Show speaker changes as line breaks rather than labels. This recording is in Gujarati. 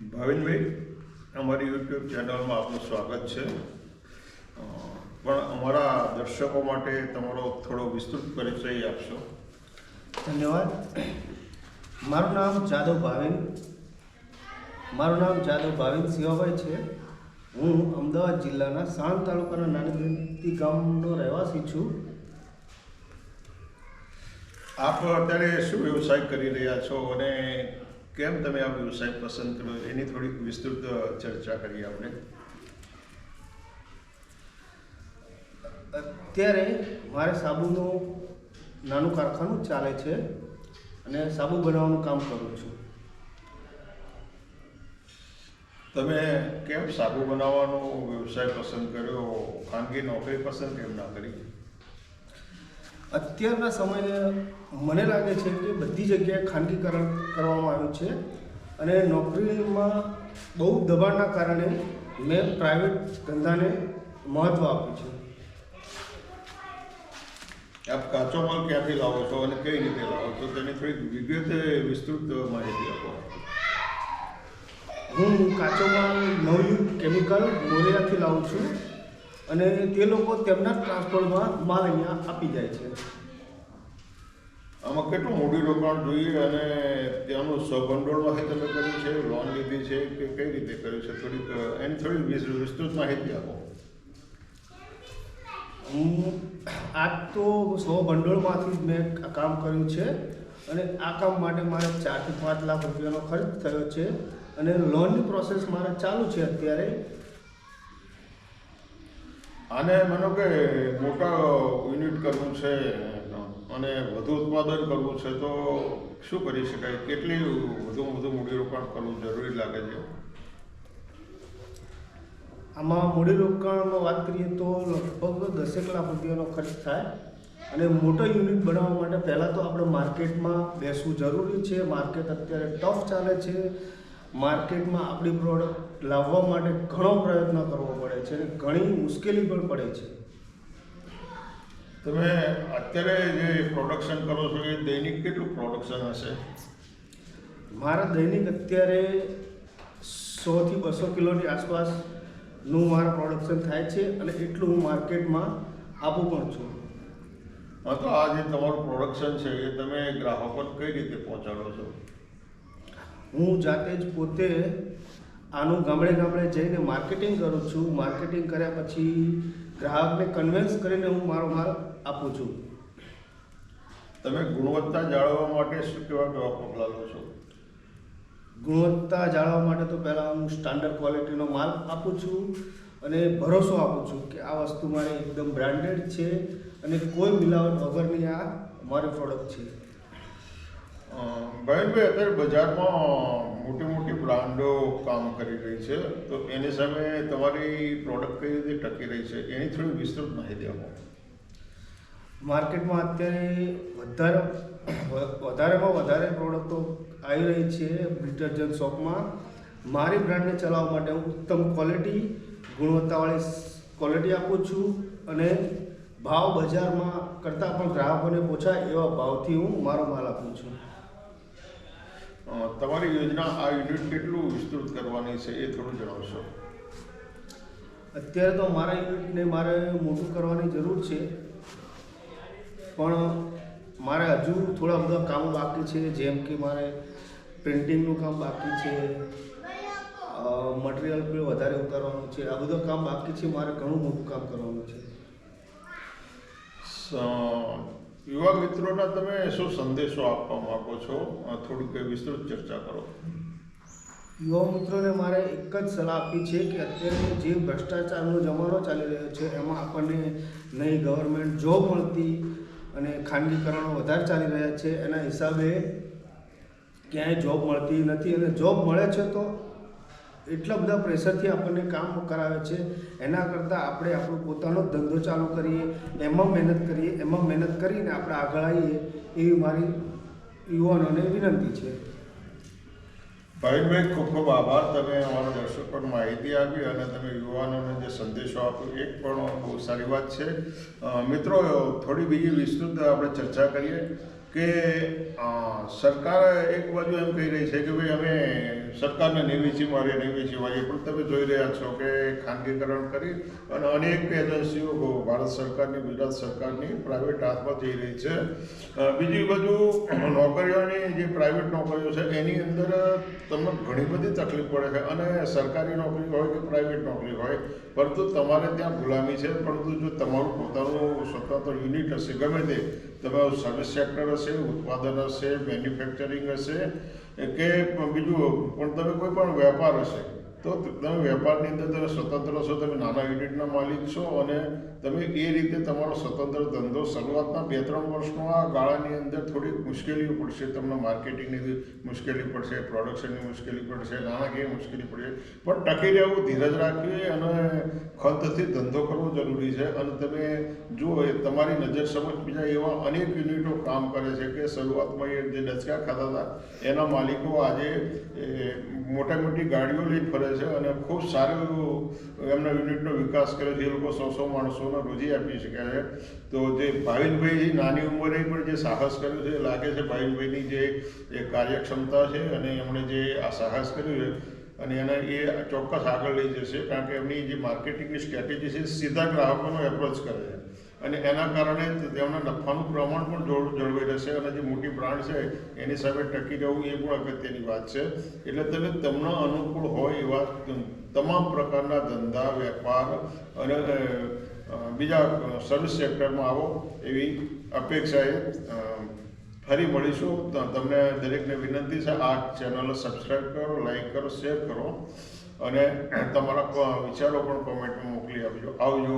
ભાવિનભાઈ અમારી યુટ્યુબ ચેનલમાં આપનું સ્વાગત છે. પણ અમારા દર્શકો માટે તમારો થોડો વિસ્તૃત પરિચય આપશો.
ધન્યવાદ. મારું નામ જાદવ ભાવિન. મારું નામ જાદવ ભાવિન શિવાભાઈ છે. હું અમદાવાદ જિલ્લાના સાણંદ તાલુકાના નાની ગામનો રહેવાસી છું.
આપ અત્યારે શું વ્યવસાય કરી રહ્યા છો અને કેમ તમે આ વ્યવસાય પસંદ કર્યો? એની થોડીક વિસ્તૃત ચર્ચા કરીએ આપણે.
અત્યારે મારે સાબુનું નાનું કારખાનું ચાલે છે અને સાબુ બનાવવાનું કામ કરું છું.
તમે કેમ સાબુ બનાવવાનો વ્યવસાય પસંદ કર્યો? ખાનગી નોકરી પસંદ કેમ ના કરી?
અત્યારના સમયે મને લાગે છે કે બધી જગ્યાએ ખાનગીકરણ કરવામાં આવ્યું છે અને નોકરીમાં બહુ દબાણના કારણે મેં પ્રાઇવેટ ધંધાને મહત્ત્વ આપ્યું છે.
આપ કાચો માલ ક્યાંથી લાવો છો અને કઈ રીતે લાવો છો? તેની થોડીક વિગતે વિસ્તૃત માહિતી આપો.
હું કાચો માલ નવયુગ કેમિકલ મોરિયાથી લાવું છું. અને તે લોકો તેમના ટ્રાન્સપોર્ટમાં માલ અહીંયા આપી જાય છે.
આમાં કેટલું મૂડી રોકાણ જોઈએ અને ત્યાંનું સ્વભંડોળમાંથી તમે કર્યું છે લોન લીધી છે કે કઈ રીતે કર્યું છે થોડીક એની થોડી વિસ- વિસ્તૃત માહિતી આપો.
હું આજ તો સો ભંડોળમાંથી જ મેં કામ કર્યું છે અને આ કામ માટે મારે ચારથી પાંચ લાખ રૂપિયાનો ખર્ચ થયો છે અને લોનની પ્રોસેસ મારે ચાલુ છે અત્યારે.
આને માનો કે મોટા યુનિટ કરવું છે, અને વધુ ઉત્પાદન કરવું છે, તો શું કરી શકાય? કેટલી વધુ વધુ મૂડીરોકાણ કરવું જરૂરી લાગે છે?
આમાં મૂડીરોકાણમાં વાત કરીએ તો લગભગ દસેક લાખ રૂપિયાનો ખર્ચ થાય. અને મોટો યુનિટ બનાવવા માટે પહેલાં તો આપણે માર્કેટમાં બેસવું જરૂરી છે. માર્કેટ અત્યારે ટફ ચાલે છે. માર્કેટમાં આપણી પ્રોડક્ટ લાવવા માટે ઘણો પ્રયત્ન કરવો પડે છે અને ઘણી મુશ્કેલી પણ પડે છે.
તમે અત્યારે જે પ્રોડક્શન કરો છો એ દૈનિક કેટલું પ્રોડક્શન હશે?
મારા દૈનિક અત્યારે સોથી બસો કિલોની આસપાસનું મારા પ્રોડક્શન થાય છે અને એટલું હું માર્કેટમાં આપું પણ છું.
હા તો આ જે તમારું પ્રોડક્શન છે એ તમે ગ્રાહકોને કઈ રીતે પહોંચાડો છો?
હું જાતે જ પોતે આનું ગામડે ગામડે જઈને માર્કેટિંગ કરું છું. માર્કેટિંગ કર્યા પછી ગ્રાહકને કન્વિન્સ કરીને હું મારો માલ આપું છું.
તમે ગુણવત્તા જાળવવા માટે શું કેવા કેવા પગલાં લો છો?
ગુણવત્તા જાળવવા માટે તો પહેલાં હું સ્ટાન્ડર્ડ ક્વોલિટીનો માલ આપું છું અને ભરોસો આપું છું કે આ વસ્તુ મારી એકદમ બ્રાન્ડેડ છે અને કોઈ મિલાવટ વગરની આ મારી પ્રોડક્ટ છે.
અ, ભાઈનભાઈ અત્યારે બજારમાં મોટી મોટી બ્રાન્ડો કામ કરી રહી છે. તો એની સામે તમારી પ્રોડક્ટ કઈ રીતે ટકી રહી છે? એની થોડી વિસ્તૃત માહિતી આપો.
માર્કેટમાં અત્યારે વધારે વધારેમાં વધારે પ્રોડક્ટો આવી રહી છે ડિટર્જન્ટ શોપમાં. મારી બ્રાન્ડને ચલાવવા માટે હું ઉત્તમ ક્વોલિટી ગુણવત્તાવાળી ક્વોલિટી આપું છું અને ભાવ બજારમાં કરતાં પણ ગ્રાહકોને પોછાય એવા ભાવથી હું મારો માલ આપું છું.
તમારી યોજના આ યુનિટ કેટલું વિસ્તૃત કરવાની છે એ થોડું જણાવશો?
અત્યારે તો મારા યુનિટને મારે મોટું કરવાની જરૂર છે પણ મારે હજુ થોડા બધા કામો બાકી છે જેમ કે મારે પ્રિન્ટિંગનું કામ બાકી છે મટીરિયલ પણ વધારે ઉતારવાનું છે આ બધું કામ બાકી છે મારે ઘણું મોટું કામ કરવાનું છે.
યુવા મિત્રોના તમે શું સંદેશો આપવા માંગો છો? થોડીક વિસ્તૃત ચર્ચા કરો.
યુવા મિત્રોને મારે એક જ સલાહ આપી છે કે અત્યારે જે ભ્રષ્ટાચારનો જમાનો ચાલી રહ્યો છે, એમાં આપણને નહીં ગવર્મેન્ટ જોબ મળતી અને ખાનગીકરણો વધારે ચાલી રહ્યા છે, એના હિસાબે ક્યાંય જોબ મળતી નથી. અને જોબ મળે છે તો એટલા બધા પ્રેશરથી આપણને કામ કરાવે છે. એના કરતાં આપણે આપણો પોતાનો ધંધો ચાલુ કરીએ, એમાં મહેનત કરીએ, એમાં મહેનત કરીને આપણે આગળ આવીએ એવી મારી યુવાનોને વિનંતી છે.
ભાવિનભાઈ ખૂબ ખૂબ આભાર. તમે અમારા દર્શકોને માહિતી આપી અને તમે યુવાનોને જે સંદેશો આપ્યો એક પણ બહુ સારી વાત છે. મિત્રો, થોડી બીજી વિસ્તૃત આપણે ચર્ચા કરીએ. કે સરકાર એક બાજુ એમ કહી રહી છે કે ભાઈ અમે સરકારને નેવીચી મારીએ નેવીચી મારીએ પણ તમે જોઈ રહ્યા છો કે ખાનગીકરણ કરી અને અનેક એજન્સીઓ ભારત સરકારની, ગુજરાત સરકારની પ્રાઇવેટ હાથમાં જઈ રહી છે. બીજી બાજુ, નોકરીઓની જે પ્રાઇવેટ નોકરીઓ છે, એની અંદર તમને ઘણી બધી તકલીફ પડે છે અને સરકારી નોકરી હોય કે પ્રાઇવેટ નોકરી હોય, પરંતુ તમારે ત્યાં ગુલામી છે, પરંતુ જો તમારું પોતાનું સ્વતંત્ર યુનિટ હશે, ગમે તે તમે સર્વિસ સેક્ટર હશે ઉત્પાદન હશે મેન્યુફેક્ચરિંગ હશે કે બીજું પણ તમે કોઈ પણ વેપાર હશે તો તમે વેપારની અંદર તમે સ્વતંત્ર છો, તમે નાના યુનિટના માલિક છો અને તમે એ રીતે તમારો સ્વતંત્ર ધંધો શરૂઆતના બે ત્રણ વર્ષનો આ ગાળાની અંદર થોડીક મુશ્કેલીઓ પડશે. તમને માર્કેટિંગની મુશ્કેલી પડશે, પ્રોડક્શનની મુશ્કેલી પડશે, નાણાકીય મુશ્કેલી પડશે. પણ ટકી રહેવું, ધીરજ રાખવી અને ખંતથી ધંધો કરવો જરૂરી છે. અને તમે જુઓ, એ તમારી નજર સમક્ષ બીજા એવા અનેક યુનિટો કામ કરે છે કે શરૂઆતમાં એ જે ડચકા ખાતા હતા, એના માલિકો આજે મોટા મોટી ગાડીઓ લઈને ફરે છે અને ખૂબ સારું એવું એમના યુનિટનો વિકાસ કરે છે. એ લોકો સો સો માણસોને રોજી આપી શક્યા છે. તો જે ભાવિનભાઈ નાની ઉંમરે પણ જે સાહસ કર્યું છે લાગે છે ભાવિનભાઈની જે કાર્યક્ષમતા છે અને એમણે જે આ સાહસ કર્યું છે અને એને એ ચોક્કસ આગળ લઈ જશે. કારણ કે એમની જે માર્કેટિંગની સ્ટ્રેટેજી છે સીધા ગ્રાહકોનો એપ્રોચ કરે છે. અને એના કારણે તેમના નફાનું પ્રમાણ પણ જળવાઈ રહેશે અને જે મોટી બ્રાન્ડ છે, એની સામે ટકી રહેવું એ પણ અગત્યની વાત છે. એટલે તમે તમને અનુકૂળ હોય એવા તમામ પ્રકારના ધંધા, વેપાર અને બીજા સર્વિસ સેક્ટરમાં આવો એવી અપેક્ષાએ ફરી મળીશું. તમને દરેકને વિનંતી છે, આ ચેનલ સબસ્ક્રાઈબ કરો લાઈક કરો શેર કરો અને તમારા વિચારો પણ કોમેન્ટમાં મોકલી આપજો. આવજો.